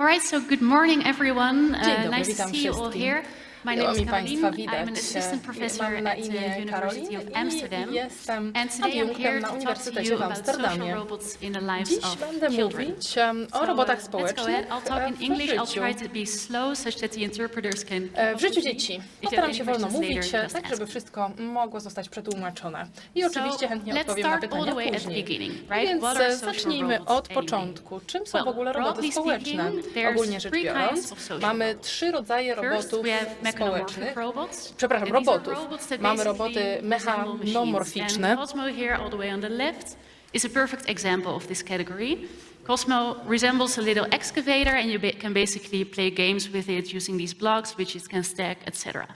All right, so good morning, everyone. Uh, nice to see you all here. My name is mi Caroline. I'm widać. an assistant professor Mam na at the imię University Karolin of Amsterdam. i jestem And today I'm here na to talk to Uniwersytecie you w about social Amsterdamie. robots in the lives Dziś of będę children. mówić em, So, o uh, robotach let's go społecznych ahead. I'll talk in e, w English. I'll życiu. try to be slow such that the interpreters can E, W życiu dzieci. Postaram się wolno mówić, e, tak żeby wszystko mogło zostać przetłumaczone. I oczywiście chętnie let's odpowiem na start all pytania the way at the później. beginning, right? Więc What are e, social zacznijmy robots od anyway? początku. Czym są Well, w ogóle roboty broadly społeczne? there's Ogólnie rzecz three kinds biorąc, of social mamy robots. trzy rodzaje First, robotów we have mechanomorphic społecznych. robots. Przepraszam, And these are robotów. robots that Mamy roboty mechanomorficzne. Cosmo here, all the way on the left, is a perfect example of this category. Cosmo resembles a little excavator, and you can basically play games with it using these blocks, which it can stack, etc.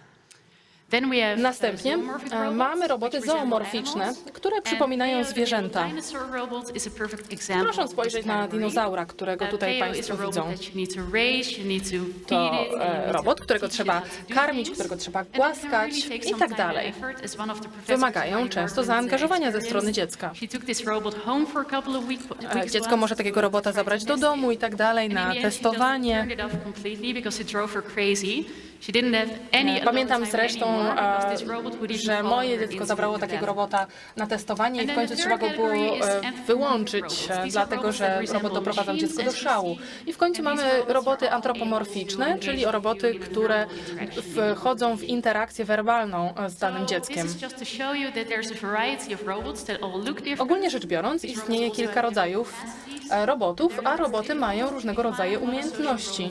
Następnie zoomorphic e, mamy roboty zoomorficzne, które przypominają zwierzęta. Proszę spojrzeć na dinozaura, którego Uh, tutaj Państwo widzą. to e, to robot, którego trzeba karmić, którego trzeba głaskać i tak dalej. Wymagają często uh, zaangażowania ze strony dziecka. E, Dziecko może takiego robota zabrać do domu i tak dalej na testowanie. Pamiętam zresztą, e, że moje dziecko zabrało takiego robota na testowanie i w końcu trzeba go było e, wyłączyć, e, dlatego że robot doprowadzał dziecko do szału. I w końcu mamy roboty antropomorficzne, czyli roboty, które wchodzą w interakcję werbalną z danym dzieckiem. Ogólnie rzecz biorąc, istnieje kilka rodzajów robotów, a roboty mają różnego rodzaju umiejętności.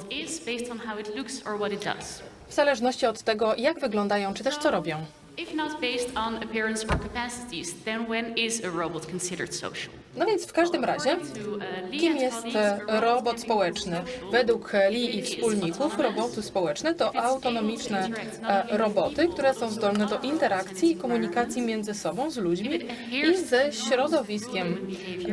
W zależności od tego, jak wyglądają, czy też co robią. If not based on appearance or capacities, then when is a robot considered social? No więc w każdym razie, kim jest e, robot społeczny? Według Lee i wspólników roboty społeczne to autonomiczne e, roboty, które są zdolne do interakcji i komunikacji między sobą, z ludźmi i ze środowiskiem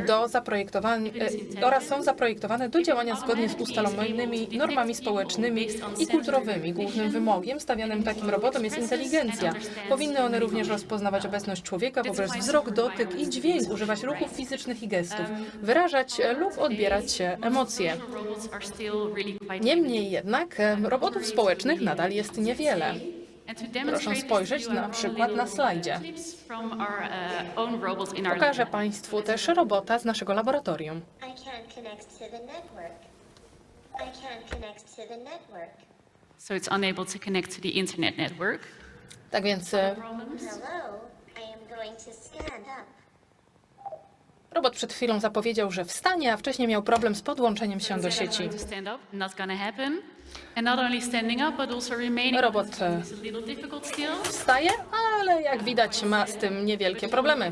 do e, oraz są zaprojektowane do działania zgodnie z ustalonymi normami społecznymi i kulturowymi. Głównym wymogiem stawianym takim robotom jest inteligencja. Powinny one również rozpoznawać obecność człowieka poprzez wzrok, dotyk i dźwięk, używać ruchów fizycznych i gestów, wyrażać e, lub odbierać e, emocje. Niemniej jednak e, robotów społecznych nadal jest niewiele. Proszę spojrzeć na przykład na slajdzie. our Pokażę. Państwu też robota z naszego laboratorium. So it's unable to connect to the internet network. Tak więc e? Hello, I am going to stand up. Robot przed chwilą zapowiedział, że wstanie, a wcześniej miał problem z podłączeniem się do sieci. Robot, e. Wstaje, ale jak widać ma z tym niewielkie problemy.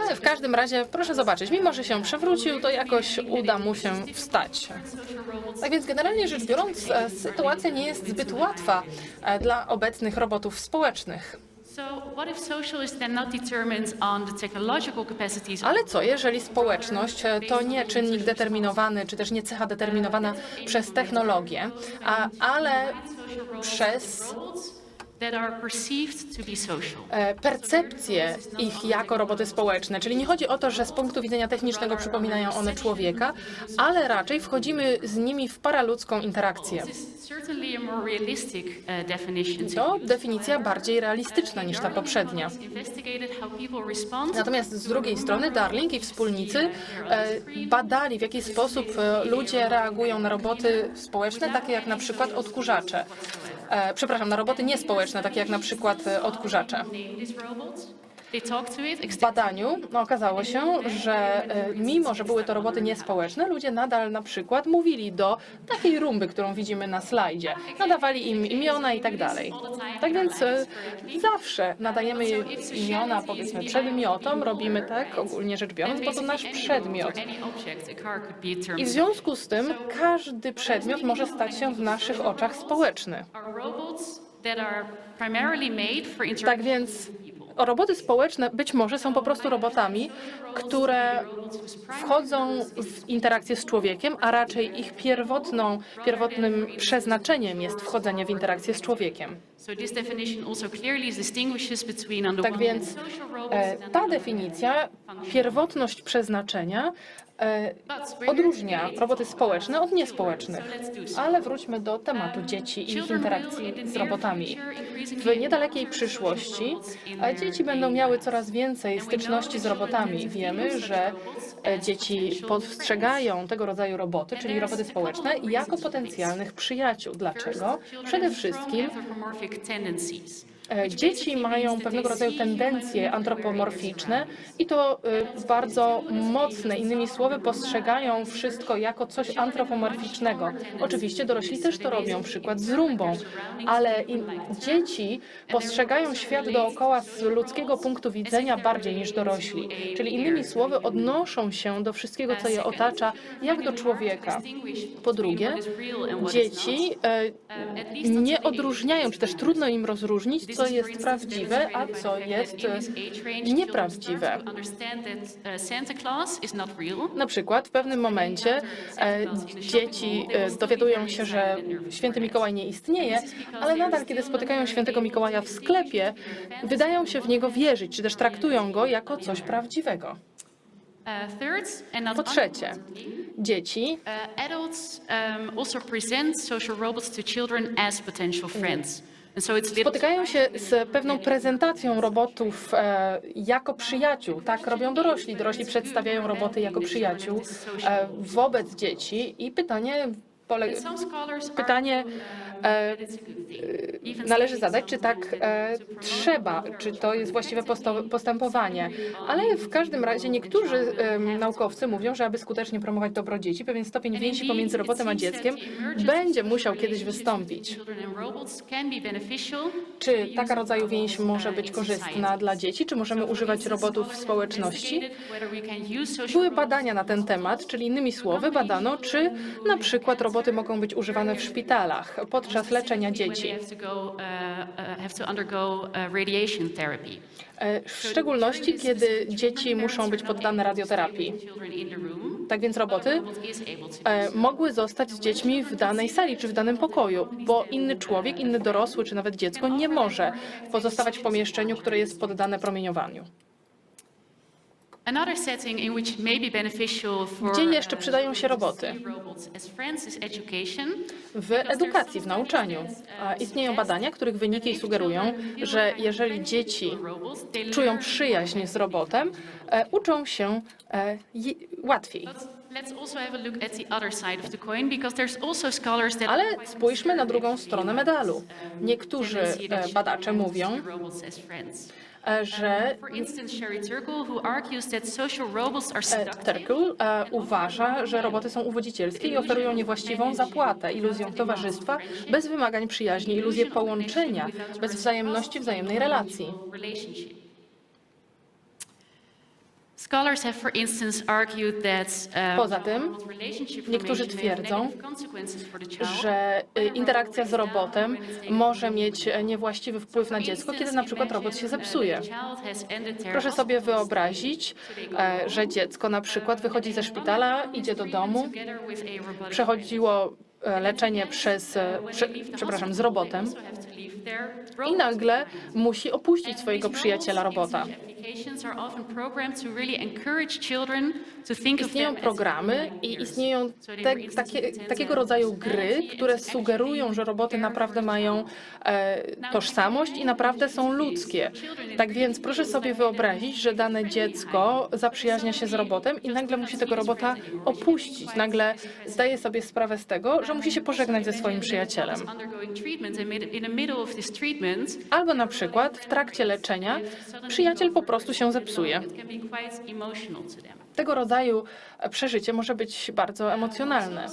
Ale w każdym razie proszę zobaczyć, mimo że się przewrócił, to jakoś uda mu się wstać. Tak więc generalnie rzecz biorąc, e, sytuacja nie jest zbyt łatwa e, dla obecnych robotów społecznych. Ale co, jeżeli społeczność e, to nie czynnik determinowany, czy też nie cecha determinowana przez technologię, a, ale przez e, percepcję ich jako roboty społeczne. Czyli nie chodzi o to, że z punktu widzenia technicznego przypominają one człowieka, ale raczej wchodzimy z nimi w paraludzką interakcję. Definition to definicja bardziej realistyczna niż ta poprzednia. Natomiast z drugiej strony Darling i wspólnicy e, badali, w jaki sposób e, ludzie reagują na roboty społeczne, takie jak na przykład odkurzacze. E, przepraszam, na roboty niespołeczne, takie jak na przykład e, odkurzacze. W badaniu okazało się, że e, mimo, że były to roboty niespołeczne, ludzie nadal na przykład mówili do takiej rumby, którą widzimy na slajdzie. Nadawali im imiona i tak dalej. Tak więc e, zawsze nadajemy imiona, powiedzmy, przedmiotom, robimy tak, ogólnie rzecz biorąc, bo to nasz przedmiot. I w związku z tym każdy przedmiot może stać się w naszych oczach społeczny. Tak więc. Roboty społeczne być może są po prostu robotami, które wchodzą w interakcję z człowiekiem, a raczej ich pierwotną, pierwotnym przeznaczeniem jest wchodzenie w interakcję z człowiekiem. Tak więc e, ta definicja, pierwotność przeznaczenia e, odróżnia roboty społeczne od niespołecznych. Ale wróćmy do tematu dzieci i ich interakcji z robotami. W niedalekiej przyszłości dzieci będą miały coraz więcej styczności z robotami. Wiemy, że e, dzieci postrzegają tego rodzaju roboty, czyli roboty społeczne, jako potencjalnych przyjaciół. Dlaczego? Przede wszystkim E, Dzieci mają pewnego rodzaju tendencje antropomorficzne i to y, bardzo mocne. Innymi słowy, postrzegają wszystko jako coś antropomorficznego. Oczywiście dorośli też to robią, przykład z rumbą, ale dzieci postrzegają świat dookoła z ludzkiego punktu widzenia bardziej niż dorośli. Czyli innymi słowy, odnoszą się do wszystkiego, co je otacza, jak do człowieka. Po drugie, dzieci e, nie odróżniają, czy też trudno im rozróżnić, co jest prawdziwe, a co jest e, nieprawdziwe. Na przykład w pewnym momencie e, dzieci e, dowiadują się, że święty Mikołaj nie istnieje, ale nadal, kiedy spotykają świętego Mikołaja w sklepie, wydają się w niego wierzyć, czy też traktują go jako coś prawdziwego. Po trzecie, dzieci Uh, adults um, also present social robots to children as potential friends. Spotykają się z pewną prezentacją robotów e, jako przyjaciół. Tak robią dorośli. Dorośli przedstawiają roboty jako przyjaciół e, wobec dzieci i pytanie pole- Pytanie e. Even należy zadać, czy tak e, trzeba, czy to jest właściwe postępowanie. Ale w każdym razie niektórzy naukowcy mówią, że aby skutecznie promować dobro dzieci, pewien stopień więzi pomiędzy robotem a dzieckiem będzie musiał kiedyś wystąpić. Czy taka rodzaju więź może być korzystna dla dzieci? Czy możemy używać robotów w społeczności? Były badania na ten temat, czyli innymi słowy badano, czy na przykład roboty mogą być używane w szpitalach podczas leczenia dzieci. E, W szczególności, kiedy dzieci muszą być poddane radioterapii. Tak więc roboty e, mogły zostać z dziećmi w danej sali czy w danym pokoju, bo inny człowiek, inny dorosły czy nawet dziecko nie może pozostawać w pomieszczeniu, które jest poddane promieniowaniu. Gdzie jeszcze uh, przydają się roboty? W edukacji, w nauczaniu. A Istnieją badania, których wyniki sugerują, że jeżeli dzieci czują przyjaźń z robotem, e, uczą się e, łatwiej. Ale spójrzmy na drugą stronę medalu. um, Niektórzy e, badacze mówią, e, że robots are e, Terkel e, uważa, że roboty są uwodzicielskie i oferują niewłaściwą zapłatę, iluzją towarzystwa, bez wymagań przyjaźni, iluzję połączenia, bez wzajemności, wzajemnej relacji. Relationship. Scholars have, for instance, argued that um, Poza tym, niektórzy twierdzą, że e, interakcja z robotem może mieć e, niewłaściwy wpływ na dziecko, kiedy na przykład robot się zepsuje. Proszę sobie wyobrazić, e, że dziecko na przykład wychodzi ze szpitala, idzie do domu, przechodziło e, leczenie przez, prze, przepraszam, z robotem i nagle musi opuścić swojego przyjaciela robota. Istnieją programy i istnieją te, takie, takiego rodzaju gry, które sugerują, że roboty naprawdę mają e, tożsamość i naprawdę są ludzkie. Tak więc proszę sobie wyobrazić, że dane dziecko zaprzyjaźnia się z robotem i nagle musi tego robota opuścić. Nagle zdaje sobie sprawę z tego, że musi się pożegnać ze swoim przyjacielem. Albo na przykład w trakcie leczenia przyjaciel po prostu się zepsuje. Tego rodzaju przeżycie może być bardzo emocjonalne.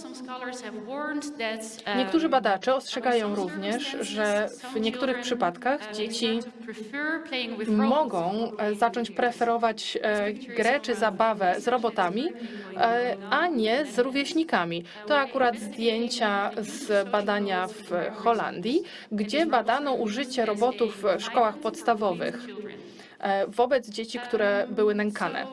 Niektórzy badacze ostrzegają również, że w niektórych przypadkach dzieci mogą e, zacząć preferować e, grę czy zabawę z robotami, e, a nie z rówieśnikami. To akurat zdjęcia z badania w Holandii, gdzie badano użycie robotów w szkołach podstawowych e, wobec dzieci, które były nękane.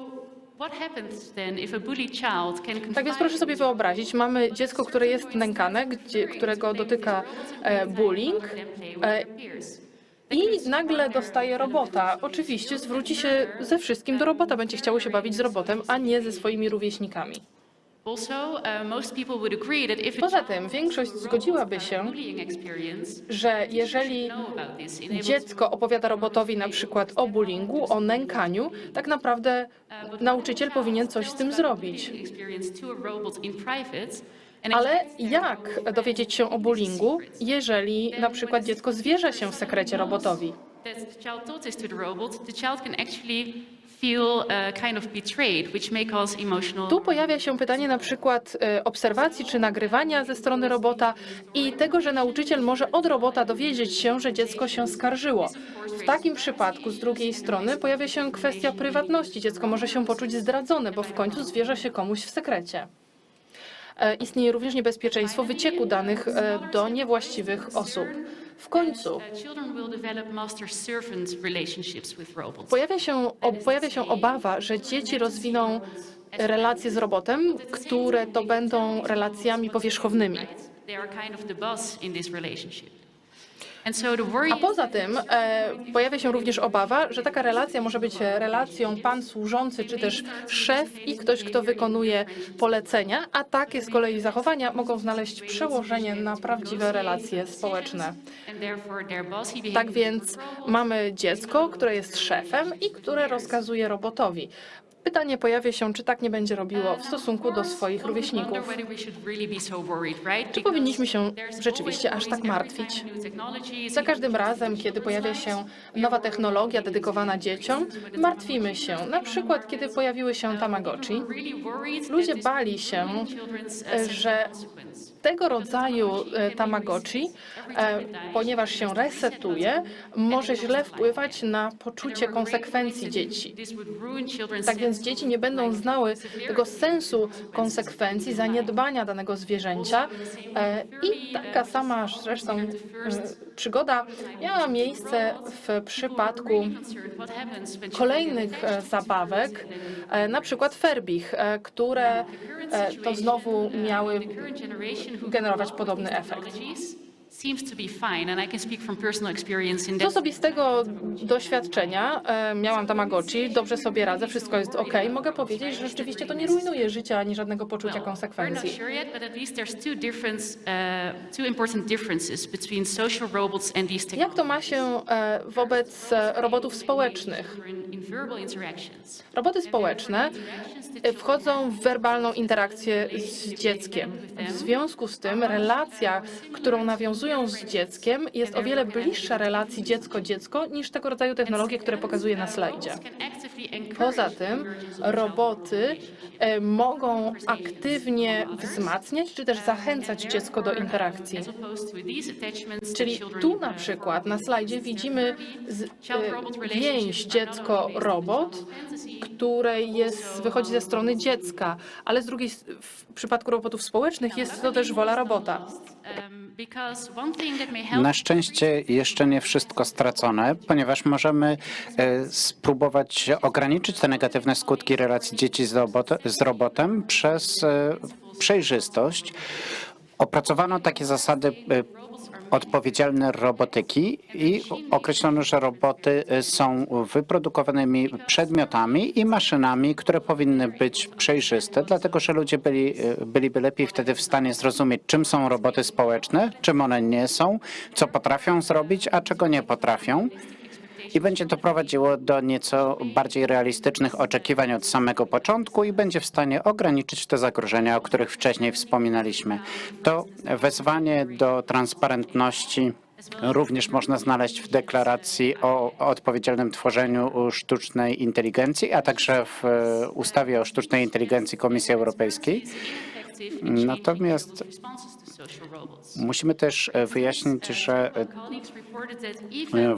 Tak więc proszę sobie wyobrazić, mamy dziecko, które jest nękane, gdzie, którego dotyka e, bullying e, i nagle dostaje robota. Oczywiście zwróci się ze wszystkim do robota, będzie chciało się bawić z robotem, a nie ze swoimi rówieśnikami. Poza child tym większość zgodziłaby się, że jeżeli dziecko opowiada robotowi na przykład o bullyingu, o nękaniu, tak naprawdę nauczyciel powinien coś z tym zrobić. Ale jak dowiedzieć się o bullyingu, jeżeli na przykład dziecko zwierza się w sekrecie robotowi? Uh, Tu pojawia się pytanie na przykład e, obserwacji czy nagrywania ze strony robota i tego, że nauczyciel może od robota dowiedzieć się, że dziecko się skarżyło. W takim przypadku z drugiej strony pojawia się kwestia prywatności. Dziecko może się poczuć zdradzone, bo w końcu zwierza się komuś w sekrecie. E, Istnieje również niebezpieczeństwo wycieku danych e, do niewłaściwych osób. W końcu Uh. Pojawia się, o, pojawia się obawa, że dzieci rozwiną relacje z robotem, które to będą relacjami powierzchownymi. A poza tym e, pojawia się również obawa, że taka relacja może być relacją pan służący, czy też szef i ktoś, kto wykonuje polecenia, a takie z kolei zachowania mogą znaleźć przełożenie na prawdziwe relacje społeczne. Tak więc mamy dziecko, które jest szefem i które rozkazuje robotowi. Pytanie pojawia się, czy tak nie będzie robiło w stosunku do swoich rówieśników. Czy powinniśmy się rzeczywiście aż tak martwić? Za każdym razem, kiedy pojawia się nowa technologia dedykowana dzieciom, martwimy się. Na przykład, kiedy pojawiły się Tamagotchi, ludzie bali się, że tego rodzaju e, Tamagotchi, e, ponieważ się resetuje, może źle wpływać na poczucie konsekwencji dzieci. Tak więc dzieci nie będą znały tego sensu konsekwencji zaniedbania danego zwierzęcia. E, I taka sama zresztą e, przygoda miała miejsce w przypadku kolejnych e, zabawek, na przykład Ferbich, które to znowu miały generować podobny efekt. Z osobistego doświadczenia e, miałam Tamagotchi, dobrze sobie radzę, wszystko jest ok. Mogę powiedzieć, że rzeczywiście to nie rujnuje życia ani żadnego poczucia not konsekwencji. these Jak to ma się e, wobec e, robotów społecznych? Roboty społeczne e, wchodzą w werbalną interakcję z dzieckiem. W związku z tym relacja, którą nawiązują z dzieckiem, jest o wiele bliższa relacji dziecko-dziecko niż tego rodzaju technologie, które pokazuję na slajdzie. Poza tym roboty e, mogą aktywnie wzmacniać czy też zachęcać dziecko do interakcji. Czyli tu na przykład na slajdzie widzimy z, e, więź dziecko-robot, której jest, wychodzi ze strony dziecka, ale z drugiej w przypadku robotów społecznych jest to też wola robota. Na szczęście jeszcze nie wszystko stracone, ponieważ możemy e, spróbować ograniczyć te negatywne skutki relacji dzieci z, robot, z robotem przez e, przejrzystość. Opracowano takie zasady e, odpowiedzialne robotyki i określono, że roboty e, są wyprodukowanymi przedmiotami i maszynami, które powinny być przejrzyste, dlatego że ludzie byli, byliby lepiej wtedy w stanie zrozumieć, czym są roboty społeczne, czym one nie są, co potrafią zrobić, a czego nie potrafią. I będzie to prowadziło do nieco bardziej realistycznych oczekiwań od samego początku i będzie w stanie ograniczyć te zagrożenia, o których wcześniej wspominaliśmy. To wezwanie do transparentności również można znaleźć w deklaracji o odpowiedzialnym tworzeniu sztucznej inteligencji, a także w e, ustawie o sztucznej inteligencji Komisji Europejskiej. Natomiast musimy też e, wyjaśnić, że e,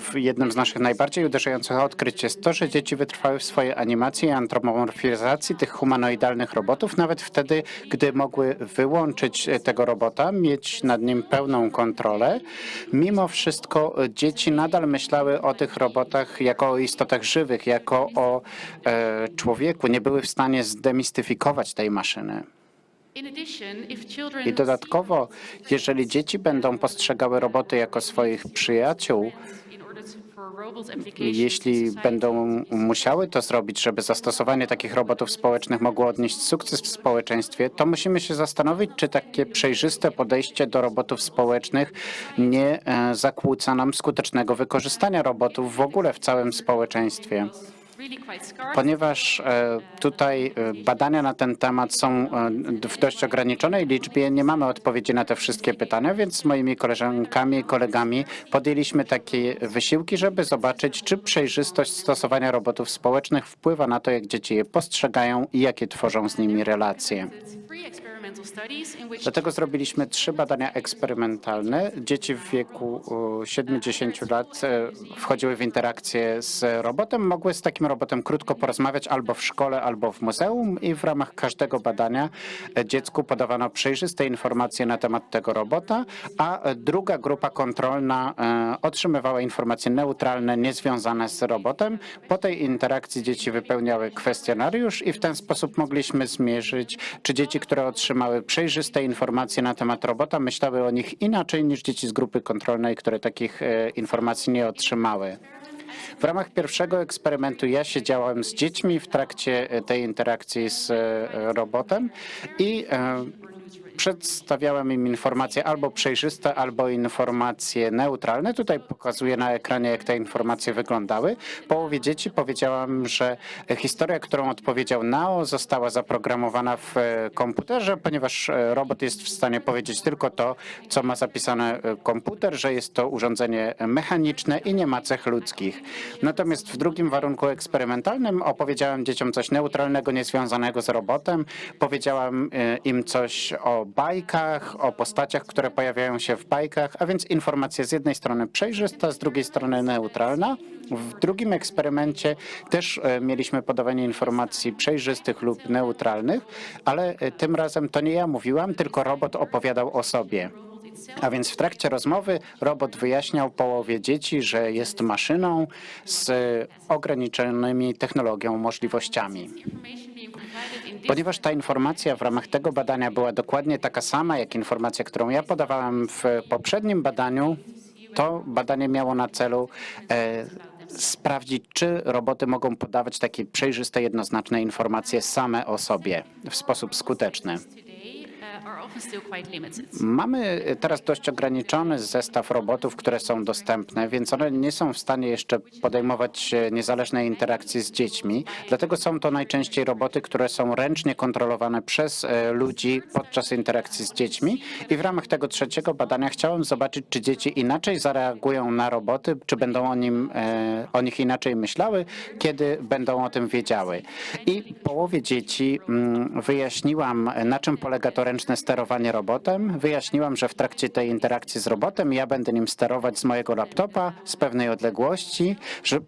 w jednym z naszych najbardziej uderzających odkryć jest to, że dzieci wytrwały w swojej animacji i antropomorfizacji tych humanoidalnych robotów, nawet wtedy, gdy mogły wyłączyć e, tego robota, mieć nad nim pełną kontrolę. Mimo wszystko e, dzieci nadal myślały o tych robotach jako o istotach żywych, jako o e, człowieku. Nie były w stanie zdemistyfikować tej maszyny. I dodatkowo, jeżeli dzieci będą postrzegały roboty jako swoich przyjaciół, jeśli będą musiały to zrobić, żeby zastosowanie takich robotów społecznych mogło odnieść sukces w społeczeństwie, to musimy się zastanowić, czy takie przejrzyste podejście do robotów społecznych nie e, zakłóca nam skutecznego wykorzystania robotów w ogóle w całym społeczeństwie. Ponieważ e, tutaj e, badania na ten temat są e, w dość ograniczonej liczbie, nie mamy odpowiedzi na te wszystkie pytania, więc z moimi koleżankami i kolegami podjęliśmy takie wysiłki, żeby zobaczyć, czy przejrzystość stosowania robotów społecznych wpływa na to, jak dzieci je postrzegają i jakie tworzą z nimi relacje. Dlatego zrobiliśmy trzy badania eksperymentalne. Dzieci w wieku e, 70 lat e, wchodziły w interakcję z robotem, mogły z takim robotem krótko porozmawiać albo w szkole, albo w muzeum i w ramach każdego badania e, dziecku podawano przejrzyste informacje na temat tego robota, a e, druga grupa kontrolna e, otrzymywała informacje neutralne, niezwiązane z robotem. Po tej interakcji dzieci wypełniały kwestionariusz i w ten sposób mogliśmy zmierzyć, czy dzieci, które otrzymały przejrzyste informacje na temat robota, myślały o nich inaczej niż dzieci z grupy kontrolnej, które takich e, informacji nie otrzymały. W ramach pierwszego eksperymentu ja siedziałem z dziećmi w trakcie e, tej interakcji z e, robotem i przedstawiałem im informacje albo przejrzyste, albo informacje neutralne. Tutaj pokazuję na ekranie, jak te informacje wyglądały. Połowie dzieci powiedziałam, że historia, którą odpowiedział Nao, została zaprogramowana w e, komputerze, ponieważ e, robot jest w stanie powiedzieć tylko to, co ma zapisane e, komputer, że jest to urządzenie mechaniczne i nie ma cech ludzkich. Natomiast w drugim warunku eksperymentalnym opowiedziałem dzieciom coś neutralnego, niezwiązanego z robotem. Powiedziałam im coś o bajkach, o postaciach, które pojawiają się w bajkach, a więc informacja z jednej strony przejrzysta, z drugiej strony neutralna. W drugim eksperymencie też e, mieliśmy podawanie informacji przejrzystych lub neutralnych, ale e, tym razem to nie ja mówiłam, tylko robot opowiadał o sobie. A więc w trakcie rozmowy robot wyjaśniał połowie dzieci, że jest maszyną z ograniczonymi technologią możliwościami. Ponieważ ta informacja w ramach tego badania była dokładnie taka sama jak informacja, którą ja podawałem w poprzednim badaniu, to badanie miało na celu e, sprawdzić, czy roboty mogą podawać takie przejrzyste, jednoznaczne informacje same o sobie w sposób skuteczny. Mamy teraz dość ograniczony zestaw robotów, które są dostępne, więc one nie są w stanie jeszcze podejmować e, niezależnej interakcji z dziećmi. Dlatego są to najczęściej roboty, które są ręcznie kontrolowane przez e, ludzi podczas interakcji z dziećmi. I w ramach tego trzeciego badania chciałem zobaczyć, czy dzieci inaczej zareagują na roboty, czy będą o, nim, e, o nich inaczej myślały, kiedy będą o tym wiedziały. I połowie dzieci mm, wyjaśniłam, na czym polega to ręczne sterowanie robotem. Wyjaśniłam, że w trakcie tej interakcji z robotem ja będę nim sterować z mojego laptopa z pewnej odległości, że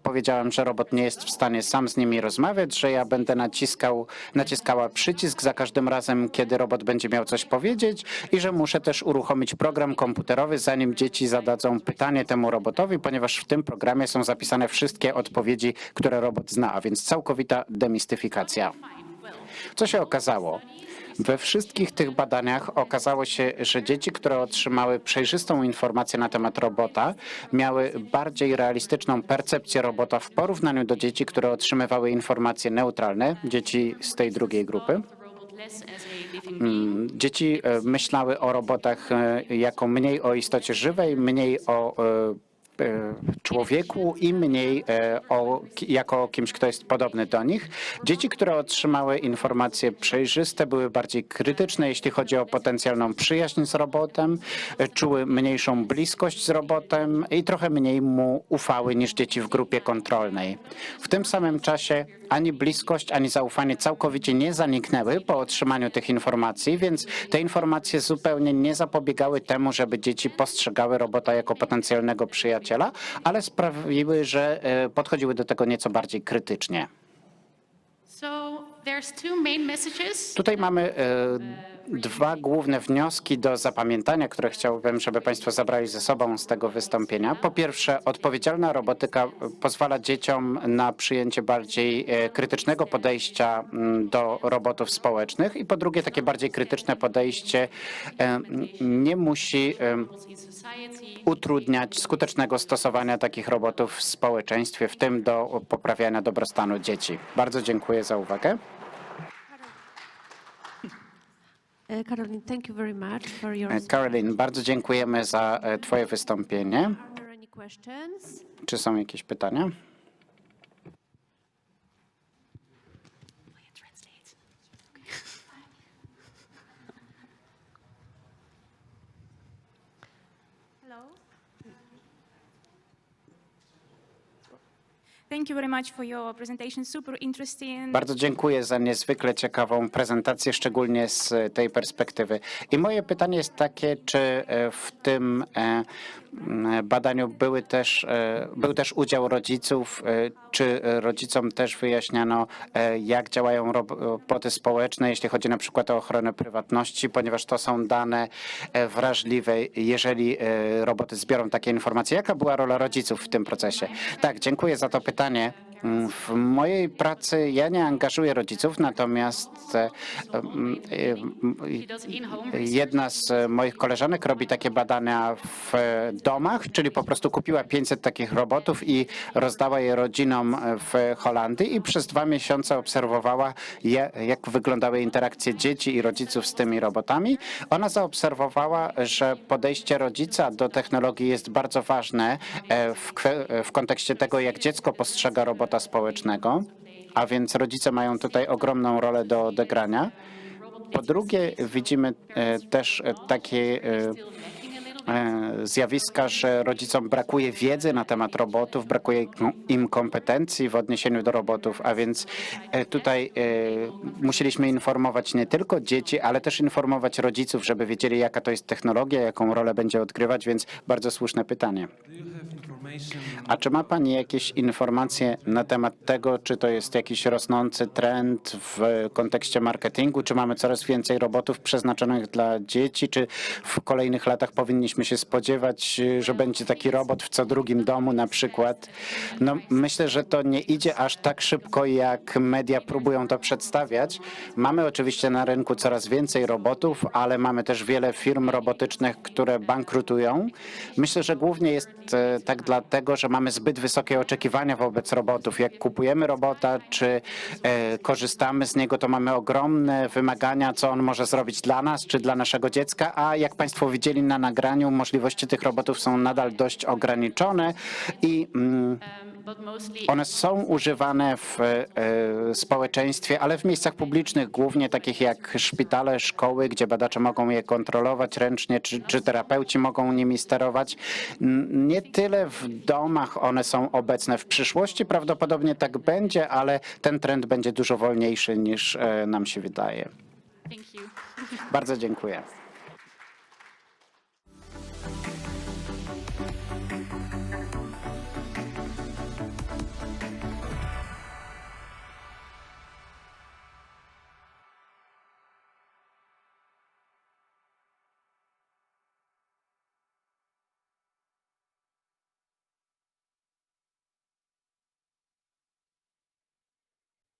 że robot nie jest w stanie sam z nimi rozmawiać, że ja będę naciskał, naciskała przycisk za każdym razem, kiedy robot będzie miał coś powiedzieć i że muszę też uruchomić program komputerowy, zanim dzieci zadadzą pytanie temu robotowi, ponieważ w tym programie są zapisane wszystkie odpowiedzi, które robot zna, a więc całkowita demistyfikacja. Co się okazało? We wszystkich tych badaniach okazało się, że dzieci, które otrzymały przejrzystą informację na temat robota, miały bardziej realistyczną percepcję robota w porównaniu do dzieci, które otrzymywały informacje neutralne, dzieci z tej drugiej grupy. Being. Dzieci e, myślały o robotach e, jako mniej o istocie żywej, mniej o e, człowieku i mniej e, o, jako o kimś, kto jest podobny do nich. Dzieci, które otrzymały informacje przejrzyste, były bardziej krytyczne, jeśli chodzi o potencjalną przyjaźń z robotem, e, czuły mniejszą bliskość z robotem i trochę mniej mu ufały niż dzieci w grupie kontrolnej. W tym samym czasie ani bliskość, ani zaufanie całkowicie nie zaniknęły po otrzymaniu tych informacji, więc te informacje zupełnie nie zapobiegały temu, żeby dzieci postrzegały robota jako potencjalnego przyjaciela, ale sprawiły, że e, podchodziły do tego nieco bardziej krytycznie. Tutaj mamy e, dwa główne wnioski do zapamiętania, które chciałbym, żeby Państwo zabrali ze sobą z tego wystąpienia. Po pierwsze, odpowiedzialna robotyka pozwala dzieciom na przyjęcie bardziej e, krytycznego podejścia mm, do robotów społecznych i po drugie, takie bardziej krytyczne podejście e, nie musi utrudniać skutecznego stosowania takich robotów w społeczeństwie, w tym do poprawiania dobrostanu dzieci. Bardzo dziękuję za uwagę. Uh, Caroline, thank you very much for your. E, Caroline, bardzo dziękujemy za e, Twoje wystąpienie. Are there any questions? Czy są jakieś pytania? Thank you very much for your presentation. Super interesting. Bardzo dziękuję za niezwykle ciekawą prezentację, szczególnie z tej perspektywy. I moje pytanie jest takie, czy e, w tym e, badaniu były też, e, był też udział rodziców, e, czy rodzicom też wyjaśniano, e, jak działają roboty społeczne, jeśli chodzi na przykład o ochronę prywatności, ponieważ to są dane e, wrażliwe, jeżeli e, roboty zbiorą takie informacje. Jaka była rola rodziców w tym procesie? Tak, dziękuję za to pytanie. પોતાને W mojej pracy ja nie angażuję rodziców, natomiast e, m, e, m, He does in-home research. jedna z moich koleżanek robi takie badania w domach, czyli po prostu kupiła 500 takich robotów i rozdała je rodzinom w Holandii i przez dwa miesiące obserwowała, je- jak wyglądały interakcje dzieci i rodziców z tymi robotami. Ona zaobserwowała, że podejście rodzica do technologii jest bardzo ważne e, w, w kontekście tego, jak dziecko postrzega robota społecznego, a więc rodzice mają tutaj ogromną rolę do odegrania. Po drugie, widzimy e, też e, takie e, zjawiska, że rodzicom brakuje wiedzy na temat robotów, brakuje im kompetencji w odniesieniu do robotów, a więc tutaj musieliśmy informować nie tylko dzieci, ale też informować rodziców, żeby wiedzieli, jaka to jest technologia, jaką rolę będzie odgrywać, więc bardzo słuszne pytanie. A czy ma Pani jakieś informacje na temat tego, czy to jest jakiś rosnący trend w kontekście marketingu, czy mamy coraz więcej robotów przeznaczonych dla dzieci, czy w kolejnych latach powinniśmy się spodziewać, że będzie taki robot w co drugim domu na przykład? No, myślę, że to nie idzie aż tak szybko, jak media próbują to przedstawiać. Mamy oczywiście na rynku coraz więcej robotów, ale mamy też wiele firm robotycznych, które bankrutują. Myślę, że głównie jest e, tak dlatego, że mamy zbyt wysokie oczekiwania wobec robotów. Jak kupujemy robota, czy e, korzystamy z niego, to mamy ogromne wymagania, co on może zrobić dla nas, czy dla naszego dziecka, a jak Państwo widzieli na nagraniu, możliwości tych robotów są nadal dość ograniczone i mm, one są używane w e, społeczeństwie, ale w miejscach publicznych, głównie takich jak szpitale, szkoły, gdzie badacze mogą je kontrolować ręcznie, czy, czy terapeuci mogą nimi sterować. Nie tyle w domach one są obecne. W przyszłości prawdopodobnie tak będzie, ale ten trend będzie dużo wolniejszy niż e, nam się wydaje. Bardzo dziękuję.